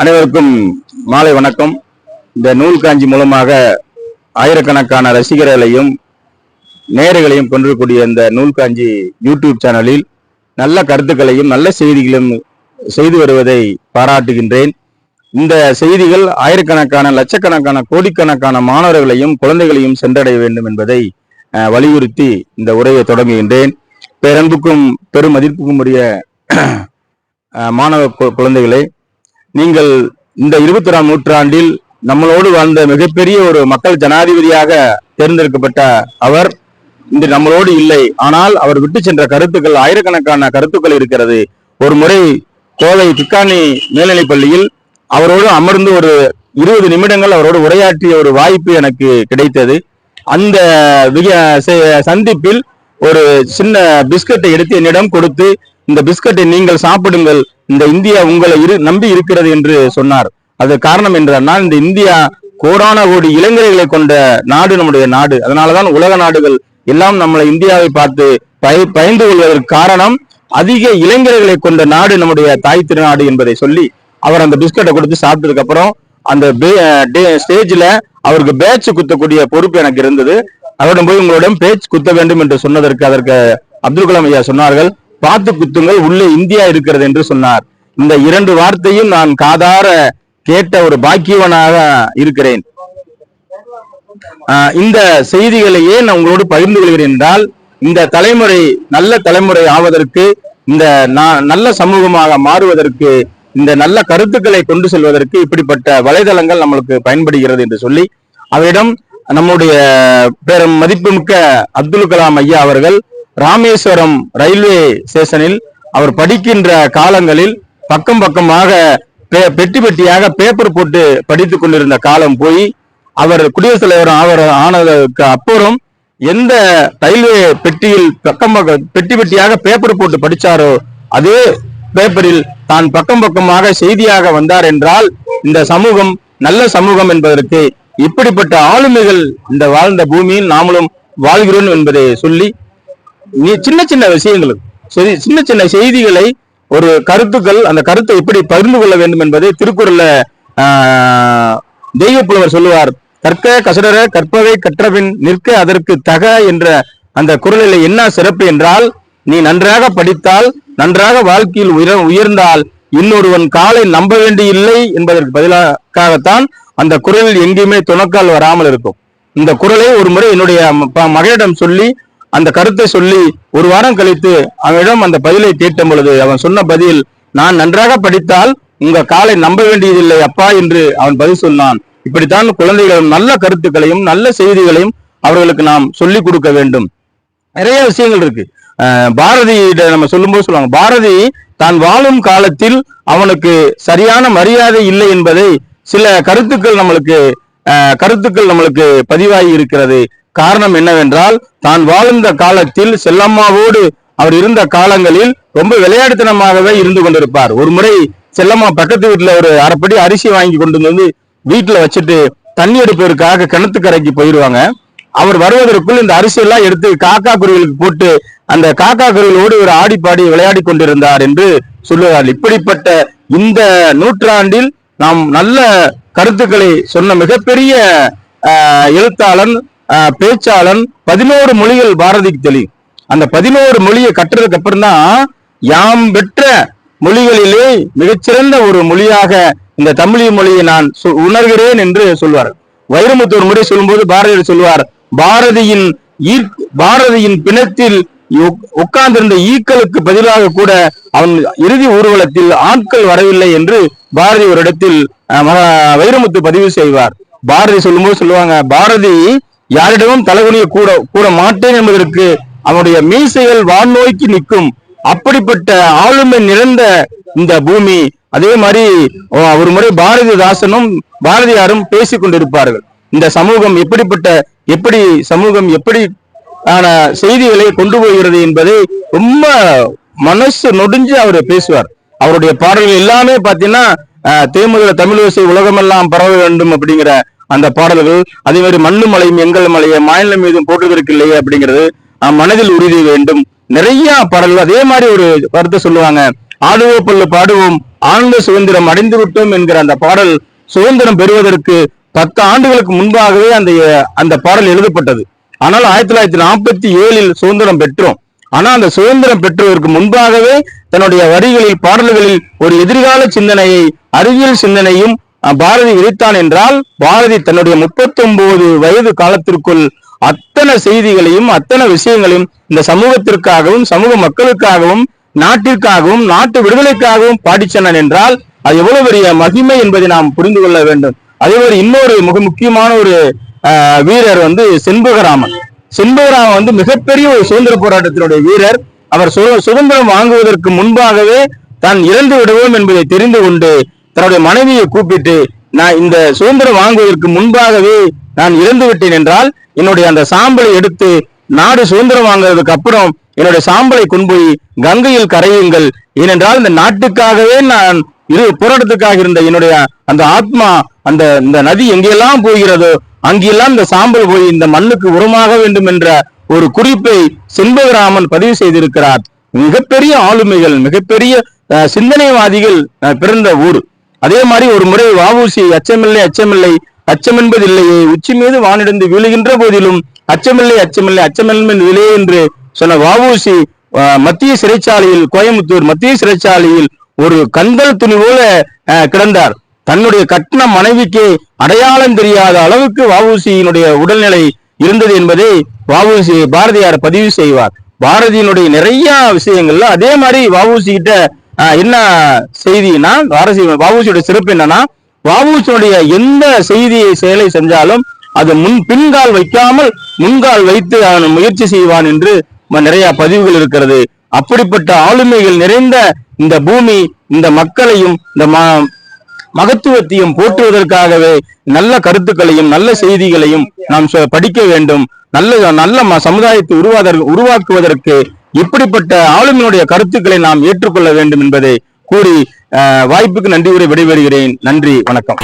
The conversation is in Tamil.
அனைவருக்கும் மாலை வணக்கம். இந்த நூல் காஞ்சி மூலமாக ஆயிரக்கணக்கான ரசிகர்களையும் நேர்களையும் கொண்டிருக்கூடிய இந்த நூல் காஞ்சி யூடியூப் சேனலில் நல்ல கருத்துக்களையும் நல்ல செய்திகளையும் செய்து வருவதை பாராட்டுகின்றேன். இந்த செய்திகள் ஆயிரக்கணக்கான லட்சக்கணக்கான கோடிக்கணக்கான மாணவர்களையும் குழந்தைகளையும் சென்றடைய வேண்டும் என்பதை வலியுறுத்தி இந்த உரையை தொடங்குகின்றேன். பேரன்புக்கும் பெரும் மதிப்புக்கும் உரிய மாணவ கு- குழந்தைகளே நீங்கள் இந்த இருபத்தி நூற்றாண்டில் நம்மளோடு வாழ்ந்த மிகப்பெரிய ஒரு மக்கள் ஜனாதிபதியாக தேர்ந்தெடுக்கப்பட்ட அவர் இன்று நம்மளோடு இல்லை. ஆனால் அவர் விட்டு சென்ற கருத்துக்கள் ஆயிரக்கணக்கான கருத்துக்கள் இருக்கிறது. ஒரு முறை கோவை திக்கானி மேல்நிலைப் பள்ளியில் அவரோடு அமர்ந்து ஒரு இருபது நிமிடங்கள் அவரோடு உரையாற்றிய ஒரு வாய்ப்பு எனக்கு கிடைத்தது. அந்த சந்திப்பில் ஒரு சின்ன பிஸ்கட்டை எடுத்து என்னிடம் கொடுத்து இந்த பிஸ்கட்டை நீங்கள் சாப்பிடுங்கள். இந்த இந்தியா உங்களை இரு நம்பி இருக்கிறது என்று சொன்னார். அது காரணம் என்றால் இந்த இந்தியா கோடான கோடி இளைஞர்களை கொண்ட நாடு நம்முடைய நாடு. அதனாலதான் உலக நாடுகள் எல்லாம் நம்மளை இந்தியாவை பார்த்து பய பயந்து கொள்வதற்கு காரணம் அதிக இளைஞர்களை கொண்ட நாடு நம்முடைய தாய் திருநாடு என்பதை சொல்லி அவர் அந்த பிஸ்கட்டை கொடுத்து சாப்பிட்டதுக்கு அப்புறம் அந்த ஸ்டேஜ்ல அவருக்கு பேட்ச் குத்தக்கூடிய பொறுப்பு எனக்கு இருந்தது. அவரிடம் போய் உங்களிடம் பேச்சு குத்த வேண்டும் என்று சொன்னதற்கு அதற்கு அப்துல் கலாம் ஐயா சொன்னார்கள். பார்த்து குத்துங்கள் உள்ளே இந்தியா இருக்கிறது என்று சொன்னார். இந்த இரண்டு வார்த்தையும் நான் காதார கேட்ட ஒரு பாக்கியவனாக இருக்கிறேன். ஆஹ் இந்த செய்திகளை நான் உங்களோடு பகிர்ந்து கொள்கிறேன் என்றால் இந்த தலைமுறை நல்ல தலைமுறை ஆவதற்கு இந்த நல்ல சமூகமாக மாறுவதற்கு இந்த நல்ல கருத்துக்களை கொண்டு செல்வதற்கு இப்படிப்பட்ட வலைதளங்கள் நம்மளுக்கு பயன்படுகிறது என்று சொல்லி அவரிடம் நம்முடைய பெரும் மதிப்புமிக்க அப்துல் கலாம் ஐயா அவர்கள் ராமேஸ்வரம் ரயில்வே ஸ்டேஷனில் அவர் படிக்கின்ற காலங்களில் பக்கம் பக்கமாக பெட்டி பெட்டியாக பேப்பர் போட்டு படித்துக் கொண்டிருந்த காலம் போய் அவர் குடியரசுத் தலைவர் ஆவர் ஆனதுக்கு அப்புறம் எந்த ரயில்வே பெட்டியில் பக்கம் பக்கம் பெட்டி பெட்டியாக பேப்பர் போட்டு படித்தாரோ அதே பேப்பரில் தான் பக்கம் பக்கமாக செய்தியாக வந்தார் என்றால் இந்த சமூகம் நல்ல சமூகம் என்பதற்கு இப்படிப்பட்ட ஆளுமைகள் இந்த வாழ்ந்த பூமியில் நாமளும் வாழ்கிறோம் என்பதை சொல்லி நீ சின்ன சின்ன விஷயங்களுக்கு சரி சின்ன சின்ன செய்திகளை ஒரு கருத்துக்கள் அந்த கருத்தை எப்படி பகிர்ந்து கொள்ள வேண்டும் என்பதை திருக்குறள்ல தெய்வ புலவர் சொல்லுவார். கற்க கசடர கற்பவை கற்றபின் நிற்க அதற்கு தக என்ற அந்த குறளில் என்ன சிறப்பு என்றால் நீ நன்றாக படித்தால் நன்றாக வாழ்க்கையில் உயர் உயர்ந்தால் இன்னொருவன் காலை நம்ப வேண்டியில்லை என்பதற்கு பதிலாகத்தான் அந்த குறளில் எங்கேயுமே துணக்கால் வராமல் இருக்கும். இந்த குறளை ஒரு முறை என்னுடைய மகளிடம் சொல்லி அந்த கருத்தை சொல்லி ஒரு வாரம் கழித்து அவனிடம் அந்த பதிலை கேட்ட பொழுது அவன் சொன்ன பதில் நான் நன்றாக படித்தால் உங்க காலை நம்ப வேண்டியதில்லை அப்பா என்று அவன் பதில் சொன்னான். இப்படித்தான் குழந்தைகளும் நல்ல கருத்துக்களையும் நல்ல செய்திகளையும் அவர்களுக்கு நாம் சொல்லிக் கொடுக்க வேண்டும். நிறைய விஷயங்கள் இருக்கு. அஹ் பாரதியிட நம்ம சொல்லும்போது சொல்லுவாங்க பாரதி தான் வாழும் காலத்தில் அவனுக்கு சரியான மரியாதை இல்லை என்பதை சில கருத்துக்கள் நம்மளுக்கு கருத்துக்கள் நம்மளுக்கு பதிவாகி இருக்கிறது. காரணம் என்னவென்றால் தான் வாழ்ந்த காலத்தில் செல்லம்மாவோடு அவர் இருந்த காலங்களில் ரொம்ப விளையாட்டுத்தனமாகவே இருந்து கொண்டிருப்பார். ஒரு முறை செல்லம்மா பக்கத்து வீட்டுல ஒரு அரைப்படி அரிசி வாங்கி கொண்டு வந்து வீட்டுல வச்சுட்டு தண்ணி எடுப்பதற்காக கிணத்துக்கரைக்கு போயிடுவாங்க அவர் வருவதற்குள் இந்த அரிசி எல்லாம் எடுத்து காக்கா குருவிகளுக்கு போட்டு அந்த காக்கா குருவிகளோடு ஒரு ஆடி பாடி விளையாடி கொண்டிருந்தார் என்று சொல்லுவார். இப்படிப்பட்ட இந்த நூற்றாண்டில் நாம் நல்ல கருத்துக்களை சொன்ன மிகப்பெரிய எழுத்தாளன் பேச்சாளன் பதினோரு மொழிகள் பாரதிக்கு தெரியும் அந்த பதினோரு மொழியை கட்டுறதுக்கு அப்புறம் தான் யாம் பெற்ற மொழிகளிலே மிகச்சிறந்த ஒரு மொழியாக இந்த தமிழ் மொழியை நான் உணர்கிறேன் என்று சொல்வார். வைரமுத்து ஒரு முறை சொல்லும்போது பாரதியார் சொல்வார் பாரதியின் ஈர்க் பாரதியின் பிணத்தில் உட்கார்ந்திருந்த ஈக்களுக்கு பதிலாக கூட அவன் இறுதி ஊர்வலத்தில் ஆட்கள் வரவில்லை என்று பாரதி ஒரு இடத்தில் வைரமுத்து பதிவு செய்வார். பாரதி சொல்லும்போது சொல்லுவாங்க பாரதி யாரிடமும் தலைகுனிய கூட கூட மாட்டேன் என்பதற்கு அவனுடைய மீசைகள் வான்நோய்க்கு நிற்கும். அப்படிப்பட்ட ஆளுமை நிறைந்த இந்த பூமி அதே மாதிரி ஒரு முறை பாரதிதாசனும் பாரதியாரும் பேசிக் கொண்டிருப்பார்கள். இந்த சமூகம் எப்படிப்பட்ட எப்படி சமூகம் எப்படி ஆன செய்திகளை கொண்டு போகிறது என்பதை ரொம்ப மனசு நொடிஞ்சு அவர் பேசுவார். அவருடைய பாடல்கள் எல்லாமே பாத்தீங்கன்னா தேமுதல தமிழ் இசை உலகமெல்லாம் பரவ வேண்டும் அப்படிங்கிற அந்த பாடல்கள் அதே மாதிரி மண்ணு மலையும் எங்கள் மலையை மாநிலம் மீதும் போட்டுவதற்கு இல்லையே அப்படிங்கிறது மனதில் உறுதி வேண்டும். நிறைய பாடல்கள் அதே மாதிரி ஒரு கருத்தை சொல்லுவாங்க. ஆடுவோ பல்லு பாடுவோம் ஆழ்ந்த சுதந்திரம் அடைந்து விட்டோம் என்கிற அந்த பாடல் சுதந்திரம் பெறுவதற்கு பத்து ஆண்டுகளுக்கு முன்பாகவே அந்த அந்த பாடல் எழுதப்பட்டது. ஆனால் ஆயிரத்தி தொள்ளாயிரத்தி நாற்பத்தி ஏழில் சுதந்திரம் பெற்றோம். ஆனா அந்த சுதந்திரம் பெற்றுவதற்கு முன்பாகவே தன்னுடைய வரிகளில் பாடல்களில் ஒரு எதிர்கால சிந்தனையை அறிவியல் சிந்தனையும் பாரதி விரித்தான் என்றால் பாரதி தன்னுடைய முப்பத்தி ஒன்பது வயது காலத்திற்குள் அத்தனை செய்திகளையும் அத்தனை விஷயங்களையும் இந்த சமூகத்திற்காகவும் சமூக மக்களுக்காகவும் நாட்டிற்காகவும் நாட்டு விடுதலைக்காகவும் பாடிச் சொன்னான் என்றால் அது எவ்வளவு பெரிய மகிமை என்பதை நாம் புரிந்து கொள்ள வேண்டும். அதே மாதிரி இன்னொரு மிக முக்கியமான ஒரு வீரர் வந்து செண்பகராமன். செண்பகராமன் வந்து மிகப்பெரிய ஒரு சுதந்திர போராட்டத்தினுடைய வீரர். அவர் சுதந்திரம் வாங்குவதற்கு முன்பாகவே தான் இறந்து விடுவோம் என்பதை தெரிந்து கொண்டு தன்னுடைய மனைவியை கூப்பிட்டு நான் இந்த சுதந்திரம் வாங்குவதற்கு முன்பாகவே நான் இறந்து விட்டேன் என்றால் என்னுடைய அந்த சாம்பலை எடுத்து நாடு சுதந்திரம் வாங்குறதுக்கு அப்புறம் என்னுடைய சாம்பலை கொண்டு போய் கங்கையில் கரையுங்கள். ஏனென்றால் இந்த நாட்டுக்காகவே நான் இரு போராட்டத்துக்காக இருந்த என்னுடைய அந்த ஆத்மா அந்த இந்த நதி எங்கெல்லாம் போகிறதோ அங்கெல்லாம் இந்த சாம்பல் போய் இந்த மண்ணுக்கு உரமாக வேண்டும் என்ற ஒரு குறிப்பை செண்பகராமன் பதிவு செய்திருக்கிறார். மிகப்பெரிய ஆளுமைகள் மிகப்பெரிய சிந்தனைவாதிகள் அஹ், பிறந்த ஊர். அதே மாதிரி ஒரு முறை வாவூசி அச்சமில்லை அச்சமில்லை. அச்சம் என்பது இல்லையே உச்சி மீது வானிடந்து வீழுகின்ற போதிலும் அச்சமில்லை அச்சமில்லை அச்சமென்பது இல்லையே என்று சொன்ன வாவூசி மத்திய சிறைச்சாலையில் கோயம்புத்தூர் மத்திய சிறைச்சாலையில் ஒரு கந்தல் துணி போல அஹ், கிடந்தார். தன்னுடைய கட்டின மனைவிக்கு அடையாளம் தெரியாத அளவுக்கு வாவூசியினுடைய உடல்நிலை இருந்தது என்பதை வாவூசி பாரதியார் பதிவு செய்வார். பாரதியினுடைய நிறைய விஷயங்கள்ல அதே மாதிரி வாவூசி கிட்ட என்ன செய்தினா வாரசி வாவூசியோட சிறப்பு என்னன்னா வாவூசியுடைய எந்த செய்தியை செயலை செஞ்சாலும் அது முன் பின்கால் வைக்காமல் முன்கால் வைத்து அவன் முயற்சி செய்வான் என்று நிறைய பதிவுகள் இருக்கிறது. அப்படிப்பட்ட ஆளுமைகள் நிறைந்த இந்த பூமி இந்த மக்களையும் இந்த ம- மகத்துவத்தையும் போற்றுவதற்காகவே நல்ல கருத்துக்களையும் நல்ல செய்திகளையும் நாம் படிக்க வேண்டும். நல்ல நல்ல ம- சமுதாயத்தை உருவாதற்கு உருவாக்குவதற்கு இப்படிப்பட்ட ஆளுமையுடைய கருத்துக்களை நாம் ஏற்றுக்கொள்ள வேண்டும் என்பதை கூறி அஹ், வாய்ப்புக்கு நன்றி உரை விடைபெறுகிறேன். நன்றி வணக்கம்.